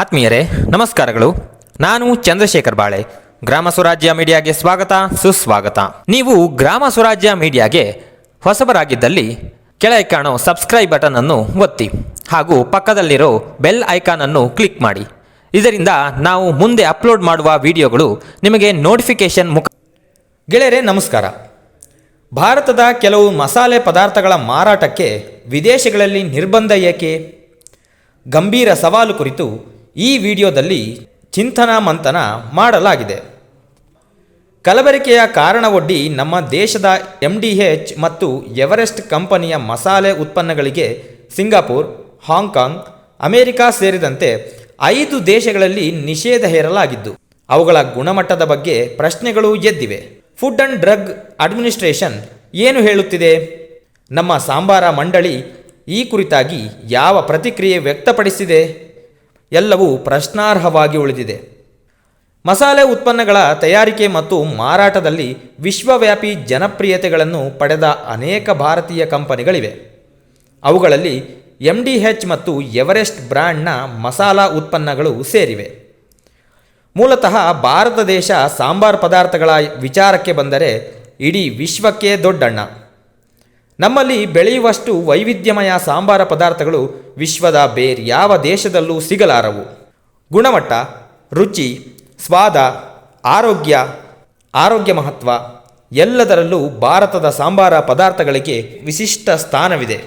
ಆತ್ಮೀಯರೇ, ನಮಸ್ಕಾರಗಳು. ನಾನು ಚಂದ್ರಶೇಖರ್ ಬಾಳೆ. ಗ್ರಾಮ ಸ್ವರಾಜ್ಯ ಮೀಡಿಯಾಗೆ ಸ್ವಾಗತ, ಸುಸ್ವಾಗತ. ನೀವು ಗ್ರಾಮ ಸ್ವರಾಜ್ಯ ಮೀಡಿಯಾಗೆ ಹೊಸಬರಾಗಿದ್ದಲ್ಲಿ ಕೆಳಗೆ ಕಾಣೋ ಸಬ್ಸ್ಕ್ರೈಬ್ ಬಟನ್ ಅನ್ನು ಒತ್ತಿ ಹಾಗೂ ಪಕ್ಕದಲ್ಲಿರೋ ಬೆಲ್ ಐಕಾನ್ ಅನ್ನು ಕ್ಲಿಕ್ ಮಾಡಿ. ಇದರಿಂದ ನಾವು ಮುಂದೆ ಅಪ್ಲೋಡ್ ಮಾಡುವ ವಿಡಿಯೋಗಳು ನಿಮಗೆ ನೋಟಿಫಿಕೇಶನ್ ಮುಖ ಗೆಳೆಯರೇ, ನಮಸ್ಕಾರ. ಭಾರತದ ಕೆಲವು ಮಸಾಲೆ ಪದಾರ್ಥಗಳ ಮಾರಾಟಕ್ಕೆ ವಿದೇಶಗಳಲ್ಲಿ ನಿರ್ಬಂಧ ಏಕೆ? ಗಂಭೀರ ಸವಾಲು ಕುರಿತು ಈ ವಿಡಿಯೋದಲ್ಲಿ ಚಿಂತನ ಮಂಥನ ಮಾಡಲಾಗಿದೆ. ಕಲಬೆರಕೆಯ ಕಾರಣವೊಡ್ಡಿ ನಮ್ಮ ದೇಶದ ಎಂ ಡಿ ಎಚ್ ಮತ್ತು ಎವರೆಸ್ಟ್ ಕಂಪನಿಯ ಮಸಾಲೆ ಉತ್ಪನ್ನಗಳಿಗೆ ಸಿಂಗಾಪುರ್, ಹಾಂಗ್ಕಾಂಗ್, ಅಮೆರಿಕಾ ಸೇರಿದಂತೆ ಐದು ದೇಶಗಳಲ್ಲಿ ನಿಷೇಧ ಹೇರಲಾಗಿದ್ದು, ಅವುಗಳ ಗುಣಮಟ್ಟದ ಬಗ್ಗೆ ಪ್ರಶ್ನೆಗಳು ಎದ್ದಿವೆ. ಫುಡ್ ಅಂಡ್ ಡ್ರಗ್ ಅಡ್ಮಿನಿಸ್ಟ್ರೇಷನ್ ಏನು ಹೇಳುತ್ತಿದೆ? ನಮ್ಮ ಸಾಂಬಾರ ಮಂಡಳಿ ಈ ಕುರಿತಾಗಿ ಯಾವ ಪ್ರತಿಕ್ರಿಯೆ ವ್ಯಕ್ತಪಡಿಸಿದೆ? ಎಲ್ಲವೂ ಪ್ರಶ್ನಾರ್ಹವಾಗಿ ಉಳಿದಿದೆ. ಮಸಾಲೆ ಉತ್ಪನ್ನಗಳ ತಯಾರಿಕೆ ಮತ್ತು ಮಾರಾಟದಲ್ಲಿ ವಿಶ್ವವ್ಯಾಪಿ ಜನಪ್ರಿಯತೆಗಳನ್ನು ಪಡೆದ ಅನೇಕ ಭಾರತೀಯ ಕಂಪನಿಗಳಿವೆ. ಅವುಗಳಲ್ಲಿ ಎಂ ಡಿ ಎಚ್ ಮತ್ತು ಎವರೆಸ್ಟ್ ಬ್ರ್ಯಾಂಡ್ನ ಮಸಾಲಾ ಉತ್ಪನ್ನಗಳು ಸೇರಿವೆ. ಮೂಲತಃ ಭಾರತ ದೇಶ ಸಾಂಬಾರ್ ಪದಾರ್ಥಗಳ ವಿಚಾರಕ್ಕೆ ಬಂದರೆ ಇಡೀ ವಿಶ್ವಕ್ಕೆ ದೊಡ್ಡಣ್ಣ. ನಮ್ಮಲ್ಲಿ ಬೆಳೆಯುವಷ್ಟು ವೈವಿಧ್ಯಮಯ ಸಾಂಬಾರ ಪದಾರ್ಥಗಳು ವಿಶ್ವದ ಬೇರ್ಯಾವ ದೇಶದಲ್ಲೂ ಸಿಗಲಾರವು. ಗುಣಮಟ್ಟ, ರುಚಿ, ಸ್ವಾದ, ಆರೋಗ್ಯ ಆರೋಗ್ಯ ಮಹತ್ವ ಎಲ್ಲದರಲ್ಲೂ ಭಾರತದ ಸಾಂಬಾರ ಪದಾರ್ಥಗಳಿಗೆ ವಿಶಿಷ್ಟ ಸ್ಥಾನವಿದೆ.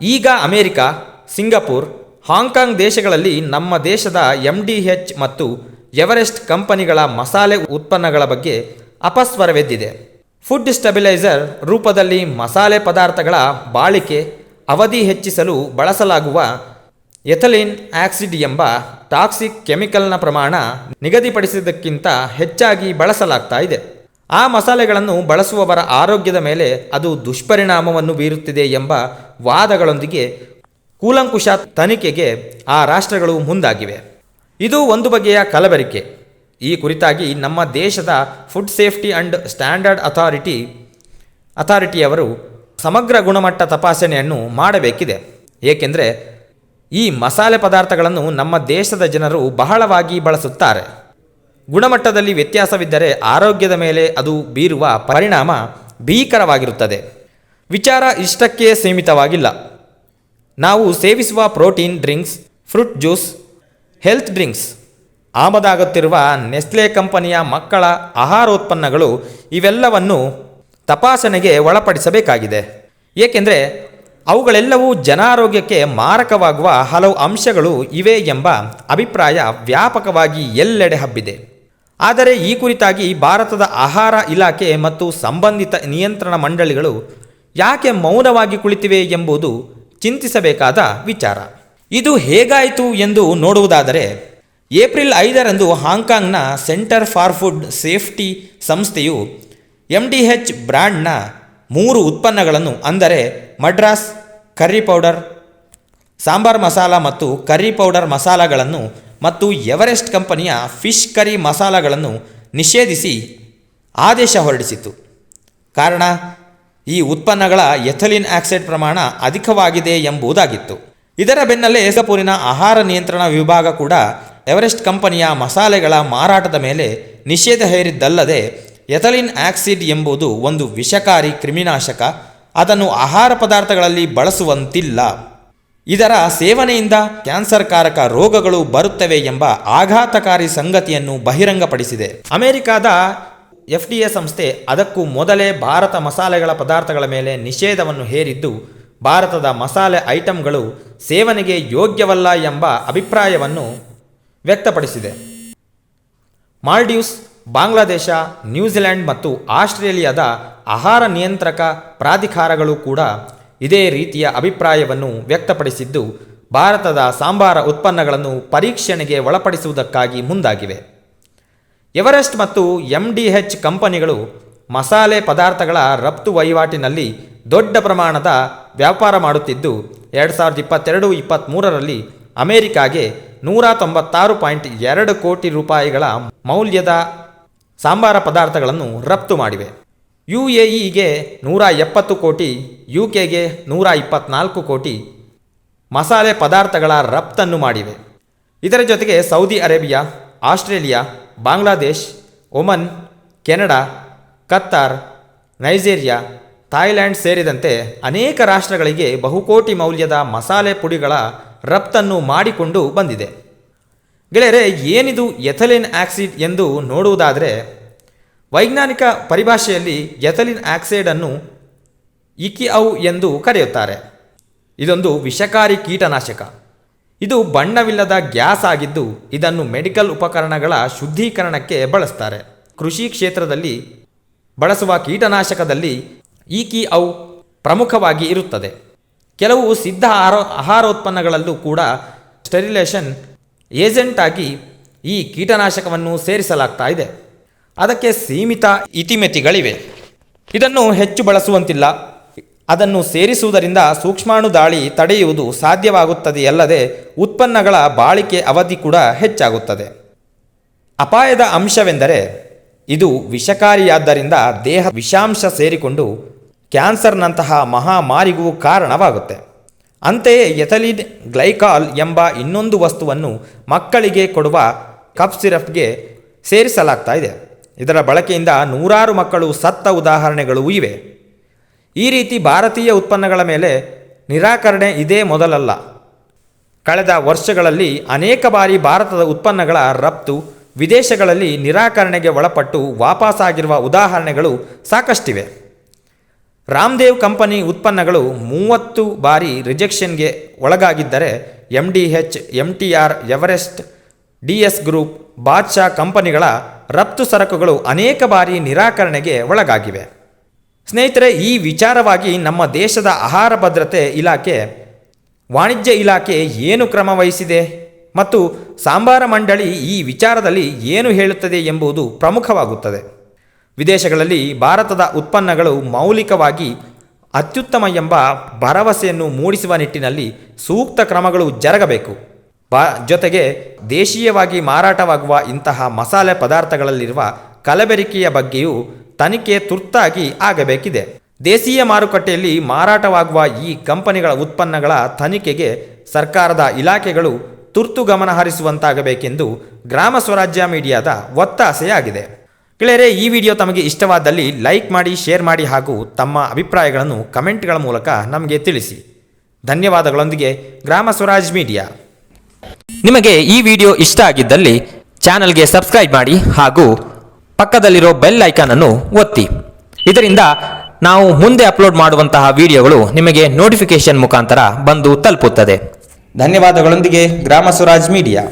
ಈಗ ಅಮೆರಿಕ, ಸಿಂಗಪುರ್, ಹಾಂಗ್ಕಾಂಗ್ ದೇಶಗಳಲ್ಲಿ ನಮ್ಮ ದೇಶದ ಎಂ ಡಿ ಎಚ್ ಮತ್ತು ಎವರೆಸ್ಟ್ ಕಂಪನಿಗಳ ಮಸಾಲೆ ಉತ್ಪನ್ನಗಳ ಬಗ್ಗೆ ಅಪಸ್ವರವೆದ್ದಿದೆ. ಫುಡ್ ಸ್ಟೆಬಿಲೈಸರ್ ರೂಪದಲ್ಲಿ ಮಸಾಲೆ ಪದಾರ್ಥಗಳ ಬಾಳಿಕೆ ಅವಧಿ ಹೆಚ್ಚಿಸಲು ಬಳಸಲಾಗುವ ಎಥಲಿನ್ ಆಕ್ಸಿಡ್ ಎಂಬ ಟಾಕ್ಸಿಕ್ ಕೆಮಿಕಲ್ನ ಪ್ರಮಾಣ ನಿಗದಿಪಡಿಸಿದ್ದಕ್ಕಿಂತ ಹೆಚ್ಚಾಗಿ ಬಳಸಲಾಗ್ತಾ ಇದೆ. ಆ ಮಸಾಲೆಗಳನ್ನು ಬಳಸುವವರ ಆರೋಗ್ಯದ ಮೇಲೆ ಅದು ದುಷ್ಪರಿಣಾಮವನ್ನು ಬೀರುತ್ತಿದೆ ಎಂಬ ವಾದಗಳೊಂದಿಗೆ ಕೂಲಂಕುಷ ತನಿಖೆಗೆ ಆ ರಾಷ್ಟ್ರಗಳು ಮುಂದಾಗಿವೆ. ಇದು ಒಂದು ಬಗೆಯ ಕಲಬೆರಕೆ. ಈ ಕುರಿತಾಗಿ ನಮ್ಮ ದೇಶದ food safety and standard authority ಅಥಾರಿಟಿಯವರು ಸಮಗ್ರ ಗುಣಮಟ್ಟ ತಪಾಸಣೆಯನ್ನು ಮಾಡಬೇಕಿದೆ. ಏಕೆಂದರೆ ಈ ಮಸಾಲೆ ಪದಾರ್ಥಗಳನ್ನು ನಮ್ಮ ದೇಶದ ಜನರು ಬಹಳವಾಗಿ ಬಳಸುತ್ತಾರೆ. ಗುಣಮಟ್ಟದಲ್ಲಿ ವ್ಯತ್ಯಾಸವಿದ್ದರೆ ಆರೋಗ್ಯದ ಮೇಲೆ ಅದು ಬೀರುವ ಪರಿಣಾಮ ಭೀಕರವಾಗಿರುತ್ತದೆ. ವಿಚಾರ ಇಷ್ಟಕ್ಕೆ ಸೀಮಿತವಾಗಿಲ್ಲ. ನಾವು ಸೇವಿಸುವ protein drinks, fruit juice, health drinks ಆಮದಾಗುತ್ತಿರುವ Nestle ಕಂಪನಿಯ ಮಕ್ಕಳ ಆಹಾರೋತ್ಪನ್ನಗಳು ಇವೆಲ್ಲವನ್ನು ತಪಾಸಣೆಗೆ ಒಳಪಡಿಸಬೇಕಾಗಿದೆ. ಏಕೆಂದರೆ ಅವುಗಳೆಲ್ಲವೂ ಜನಾರೋಗ್ಯಕ್ಕೆ ಮಾರಕವಾಗುವ ಹಲವು ಅಂಶಗಳು ಇವೆ ಎಂಬ ಅಭಿಪ್ರಾಯ ವ್ಯಾಪಕವಾಗಿ ಎಲ್ಲೆಡೆ ಹಬ್ಬಿದೆ. ಆದರೆ ಈ ಕುರಿತಾಗಿ ಭಾರತದ ಆಹಾರ ಇಲಾಖೆ ಮತ್ತು ಸಂಬಂಧಿತ ನಿಯಂತ್ರಣ ಮಂಡಳಿಗಳು ಯಾಕೆ ಮೌನವಾಗಿ ಕುಳಿತಿವೆ ಎಂಬುದು ಚಿಂತಿಸಬೇಕಾದ ವಿಚಾರ. ಇದು ಹೇಗಾಯಿತು ಎಂದು ನೋಡುವುದಾದರೆ ಏಪ್ರಿಲ್ ಐದರಂದು ಹಾಂಗ್ಕಾಂಗ್ನ ಸೆಂಟರ್ ಫಾರ್ ಫುಡ್ ಸೇಫ್ಟಿ ಸಂಸ್ಥೆಯು ಎಂ ಡಿ ಹೆಚ್ ಬ್ರ್ಯಾಂಡ್ನ ಮೂರು ಉತ್ಪನ್ನಗಳನ್ನು, ಅಂದರೆ ಮಡ್ರಾಸ್ ಕರ್ರಿ ಪೌಡರ್, ಸಾಂಬಾರ್ ಮಸಾಲ ಮತ್ತು ಕರ್ರಿ ಪೌಡರ್ ಮಸಾಲಗಳನ್ನು ಮತ್ತು ಎವರೆಸ್ಟ್ ಕಂಪನಿಯ ಫಿಶ್ ಕರಿ ಮಸಾಲಗಳನ್ನು ನಿಷೇಧಿಸಿ ಆದೇಶ ಹೊರಡಿಸಿತು ಕಾರಣ, ಈ ಉತ್ಪನ್ನಗಳ ಎಥಲಿನ್ ಆಕ್ಸೈಡ್ ಪ್ರಮಾಣ ಅಧಿಕವಾಗಿದೆ ಎಂಬುದಾಗಿತ್ತು. ಇದರ ಬೆನ್ನಲ್ಲೇ ಸಿಂಗಪೂರಿನ ಆಹಾರ ನಿಯಂತ್ರಣ ವಿಭಾಗ ಕೂಡ ಎವರೆಸ್ಟ್ ಕಂಪನಿಯ ಮಸಾಲೆಗಳ ಮಾರಾಟದ ಮೇಲೆ ನಿಷೇಧ ಹೇರಿದ್ದಲ್ಲದೆ ಎಥಲಿನ್ ಆಕ್ಸಿಡ್ ಎಂಬುದು ಒಂದು ವಿಷಕಾರಿ ಕ್ರಿಮಿನಾಶಕ. ಅದನ್ನು ಆಹಾರ ಪದಾರ್ಥಗಳಲ್ಲಿ ಬಳಸುವಂತಿಲ್ಲ. ಇದರ ಸೇವನೆಯಿಂದ ಕ್ಯಾನ್ಸರ್ಕಾರಕ ರೋಗಗಳು ಬರುತ್ತವೆ ಎಂಬ ಆಘಾತಕಾರಿ ಸಂಗತಿಯನ್ನು ಬಹಿರಂಗಪಡಿಸಿದೆ. ಅಮೆರಿಕಾದ ಎಫ್ ಡಿ ಎ ಸಂಸ್ಥೆ ಅದಕ್ಕೂ ಮೊದಲೇ ಭಾರತ ಮಸಾಲೆಗಳ ಪದಾರ್ಥಗಳ ಮೇಲೆ ನಿಷೇಧವನ್ನು ಹೇರಿದ್ದು, ಭಾರತದ ಮಸಾಲೆ ಐಟಂಗಳು ಸೇವನೆಗೆ ಯೋಗ್ಯವಲ್ಲ ಎಂಬ ಅಭಿಪ್ರಾಯವನ್ನು ವ್ಯಕ್ತಪಡಿಸಿದೆ. ಮಾಲ್ಡೀವ್ಸ್, ಬಾಂಗ್ಲಾದೇಶ ನ್ಯೂಜಿಲೆಂಡ್ ಮತ್ತು ಆಸ್ಟ್ರೇಲಿಯಾದ ಆಹಾರ ನಿಯಂತ್ರಕ ಪ್ರಾಧಿಕಾರಗಳು ಕೂಡ ಇದೇ ರೀತಿಯ ಅಭಿಪ್ರಾಯವನ್ನು ವ್ಯಕ್ತಪಡಿಸಿದ್ದು, ಭಾರತದ ಸಾಂಬಾರ ಉತ್ಪನ್ನಗಳನ್ನು ಪರೀಕ್ಷಣೆಗೆ ಒಳಪಡಿಸುವುದಕ್ಕಾಗಿ ಮುಂದಾಗಿವೆ. ಎವರೆಸ್ಟ್ ಮತ್ತು ಎಂ ಡಿ ಎಚ್ ಕಂಪನಿಗಳು ಮಸಾಲೆ ಪದಾರ್ಥಗಳ ರಫ್ತು ವಹಿವಾಟಿನಲ್ಲಿ ದೊಡ್ಡ ಪ್ರಮಾಣದ ವ್ಯಾಪಾರ ಮಾಡುತ್ತಿದ್ದು, ಎರಡು ಸಾವಿರದ ಇಪ್ಪತ್ತೆರಡು ಇಪ್ಪತ್ತ್ಮೂರರಲ್ಲಿ ಅಮೆರಿಕಾಗೆ ನೂರ ತೊಂಬತ್ತಾರು ಪಾಯಿಂಟ್ ಎರಡು ಕೋಟಿ ರೂಪಾಯಿಗಳ ಮೌಲ್ಯದ ಸಾಂಬಾರ ಪದಾರ್ಥಗಳನ್ನು ರಫ್ತು ಮಾಡಿವೆ. ಯು ಎ ಇಗೆ ನೂರ ಎಪ್ಪತ್ತು ಕೋಟಿ ಯು ಕೆಗೆ ನೂರ ಇಪ್ಪತ್ನಾಲ್ಕು ಕೋಟಿ ಮಸಾಲೆ ಪದಾರ್ಥಗಳ ರಫ್ತನ್ನು ಮಾಡಿವೆ. ಇದರ ಜೊತೆಗೆ Saudi Arabia, Australia, Bangladesh, Oman, Canada, Qatar, Nigeria Thailand ಸೇರಿದಂತೆ ಅನೇಕ ರಾಷ್ಟ್ರಗಳಿಗೆ ಬಹುಕೋಟಿ ಮೌಲ್ಯದ ಮಸಾಲೆ ಪುಡಿಗಳ ರಫ್ತನ್ನು ಮಾಡಿಕೊಂಡು ಬಂದಿದೆ. ಗೆಳೆಯರೆ, ಏನಿದು ಎಥಲಿನ್ ಆಕ್ಸೈಡ್ ಎಂದು ನೋಡುವುದಾದರೆ, ವೈಜ್ಞಾನಿಕ ಪರಿಭಾಷೆಯಲ್ಲಿ ಎಥಲಿನ್ ಆಕ್ಸೈಡನ್ನು ಇಕಿಔ ಎಂದು ಕರೆಯುತ್ತಾರೆ. ಇದೊಂದು ವಿಷಕಾರಿ ಕೀಟನಾಶಕ. ಇದು ಬಣ್ಣವಿಲ್ಲದ ಗ್ಯಾಸ್ ಆಗಿದ್ದು ಇದನ್ನು ಮೆಡಿಕಲ್ ಉಪಕರಣಗಳ ಶುದ್ಧೀಕರಣಕ್ಕೆ ಬಳಸ್ತಾರೆ. ಕೃಷಿ ಕ್ಷೇತ್ರದಲ್ಲಿ ಬಳಸುವ ಕೀಟನಾಶಕದಲ್ಲಿ ಇಕಿಔ ಪ್ರಮುಖವಾಗಿ ಇರುತ್ತದೆ. ಕೆಲವು ಸಿದ್ಧ ಆರೋ ಆಹಾರೋತ್ಪನ್ನಗಳಲ್ಲೂ ಕೂಡ ಸ್ಟೆರಿಲೇಷನ್ ಏಜೆಂಟ್ ಆಗಿ ಈ ಕೀಟನಾಶಕವನ್ನು ಸೇರಿಸಲಾಗ್ತಾ ಇದೆ. ಅದಕ್ಕೆ ಸೀಮಿತ ಇತಿಮಿತಿಗಳಿವೆ. ಇದನ್ನು ಹೆಚ್ಚು ಬಳಸುವಂತಿಲ್ಲ. ಅದನ್ನು ಸೇರಿಸುವುದರಿಂದ ಸೂಕ್ಷ್ಮಾಣು ದಾಳಿ ತಡೆಯುವುದು ಸಾಧ್ಯವಾಗುತ್ತದೆಯಲ್ಲದೆ ಉತ್ಪನ್ನಗಳ ಬಾಳಿಕೆ ಅವಧಿ ಕೂಡ ಹೆಚ್ಚಾಗುತ್ತದೆ. ಅಪಾಯದ ಅಂಶವೆಂದರೆ ಇದು ವಿಷಕಾರಿಯಾದ್ದರಿಂದ ದೇಹ ವಿಷಾಂಶ ಸೇರಿಕೊಂಡು ಕ್ಯಾನ್ಸರ್ನಂತಹ ಮಹಾಮಾರಿಗೂ ಕಾರಣವಾಗುತ್ತೆ. ಅಂತೆಯೇ ಎಥಲಿನ್ ಗ್ಲೈಕಾಲ್ ಎಂಬ ಇನ್ನೊಂದು ವಸ್ತುವನ್ನು ಮಕ್ಕಳಿಗೆ ಕೊಡುವ ಕಫ್ ಸಿರಪ್ಗೆ ಸೇರಿಸಲಾಗ್ತಾ ಇದೆ. ಇದರ ಬಳಕೆಯಿಂದ ನೂರಾರು ಮಕ್ಕಳು ಸತ್ತ ಉದಾಹರಣೆಗಳೂ ಇವೆ. ಈ ರೀತಿ ಭಾರತೀಯ ಉತ್ಪನ್ನಗಳ ಮೇಲೆ ನಿರಾಕರಣೆ ಇದೇ ಮೊದಲಲ್ಲ. ಕಳೆದ ವರ್ಷಗಳಲ್ಲಿ ಅನೇಕ ಬಾರಿ ಭಾರತದ ಉತ್ಪನ್ನಗಳ ರಫ್ತು ವಿದೇಶಗಳಲ್ಲಿ ನಿರಾಕರಣೆಗೆ ಒಳಪಟ್ಟು ವಾಪಸಾಗಿರುವ ಉದಾಹರಣೆಗಳು ಸಾಕಷ್ಟಿವೆ. ರಾಮ್ದೇವ್ ಕಂಪನಿ ಉತ್ಪನ್ನಗಳು ಮೂವತ್ತು ಬಾರಿ ರಿಜೆಕ್ಷನ್ಗೆ ಒಳಗಾಗಿದ್ದರೆ M D H M T R Everest D S group Badshah ಕಂಪನಿಗಳ ರಫ್ತು ಸರಕುಗಳು ಅನೇಕ ಬಾರಿ ನಿರಾಕರಣೆಗೆ ಒಳಗಾಗಿವೆ. ಸ್ನೇಹಿತರೆ, ಈ ವಿಚಾರವಾಗಿ ನಮ್ಮ ದೇಶದ ಆಹಾರ ಭದ್ರತೆ ಇಲಾಖೆ, ವಾಣಿಜ್ಯ ಇಲಾಖೆ ಏನು ಕ್ರಮ ವಹಿಸಿದೆ ಮತ್ತು ಸಾಂಬಾರ ಮಂಡಳಿ ಈ ವಿಚಾರದಲ್ಲಿ ಏನು ಹೇಳುತ್ತದೆ ಎಂಬುದು ಪ್ರಮುಖವಾಗುತ್ತದೆ. ವಿದೇಶಗಳಲ್ಲಿ ಭಾರತದ ಉತ್ಪನ್ನಗಳು ಮೌಲಿಕವಾಗಿ ಅತ್ಯುತ್ತಮ ಎಂಬ ಭರವಸೆಯನ್ನು ಮೂಡಿಸುವ ನಿಟ್ಟಿನಲ್ಲಿ ಸೂಕ್ತ ಕ್ರಮಗಳು ಜರುಗಬೇಕು. ಬಾ, ಜೊತೆಗೆ ದೇಶೀಯವಾಗಿ ಮಾರಾಟವಾಗುವ ಇಂತಹ ಮಸಾಲೆ ಪದಾರ್ಥಗಳಲ್ಲಿರುವ ಕಲಬೆರಿಕೆಯ ಬಗ್ಗೆಯೂ ತನಿಖೆ ತುರ್ತಾಗಿ ಆಗಬೇಕಿದೆ. ದೇಶೀಯ ಮಾರುಕಟ್ಟೆಯಲ್ಲಿ ಮಾರಾಟವಾಗುವ ಈ ಕಂಪನಿಗಳ ಉತ್ಪನ್ನಗಳ ತನಿಖೆಗೆ ಸರ್ಕಾರದ ಇಲಾಖೆಗಳು ತುರ್ತು ಗಮನ ಹರಿಸುವಂತಾಗಬೇಕೆಂದು ಗ್ರಾಮ ಸ್ವರಾಜ್ಯ ಮೀಡಿಯಾದ ಒತ್ತಾಸೆಯಾಗಿದೆ. ಗೆಳೆಯರೆ, ಈ ವಿಡಿಯೋ ತಮಗೆ ಇಷ್ಟವಾದಲ್ಲಿ ಲೈಕ್ ಮಾಡಿ, ಶೇರ್ ಮಾಡಿ ಹಾಗೂ ತಮ್ಮ ಅಭಿಪ್ರಾಯಗಳನ್ನು ಕಮೆಂಟ್ಗಳ ಮೂಲಕ ನಮಗೆ ತಿಳಿಸಿ. ಧನ್ಯವಾದಗಳೊಂದಿಗೆ ಗ್ರಾಮ ಸ್ವರಾಜ್ ಮೀಡಿಯಾ. ನಿಮಗೆ ಈ ವಿಡಿಯೋ ಇಷ್ಟ ಆಗಿದ್ದಲ್ಲಿ ಚಾನಲ್ಗೆ ಸಬ್ಸ್ಕ್ರೈಬ್ ಮಾಡಿ ಹಾಗೂ ಪಕ್ಕದಲ್ಲಿರೋ ಬೆಲ್ ಐಕಾನ್ ಅನ್ನು ಒತ್ತಿ. ಇದರಿಂದ ನಾವು ಮುಂದೆ ಅಪ್ಲೋಡ್ ಮಾಡುವಂತಹ ವಿಡಿಯೋಗಳು ನಿಮಗೆ ನೋಟಿಫಿಕೇಶನ್ ಮುಖಾಂತರ ಬಂದು ತಲುಪುತ್ತದೆ. ಧನ್ಯವಾದಗಳೊಂದಿಗೆ ಗ್ರಾಮ ಸ್ವರಾಜ್ ಮೀಡಿಯಾ.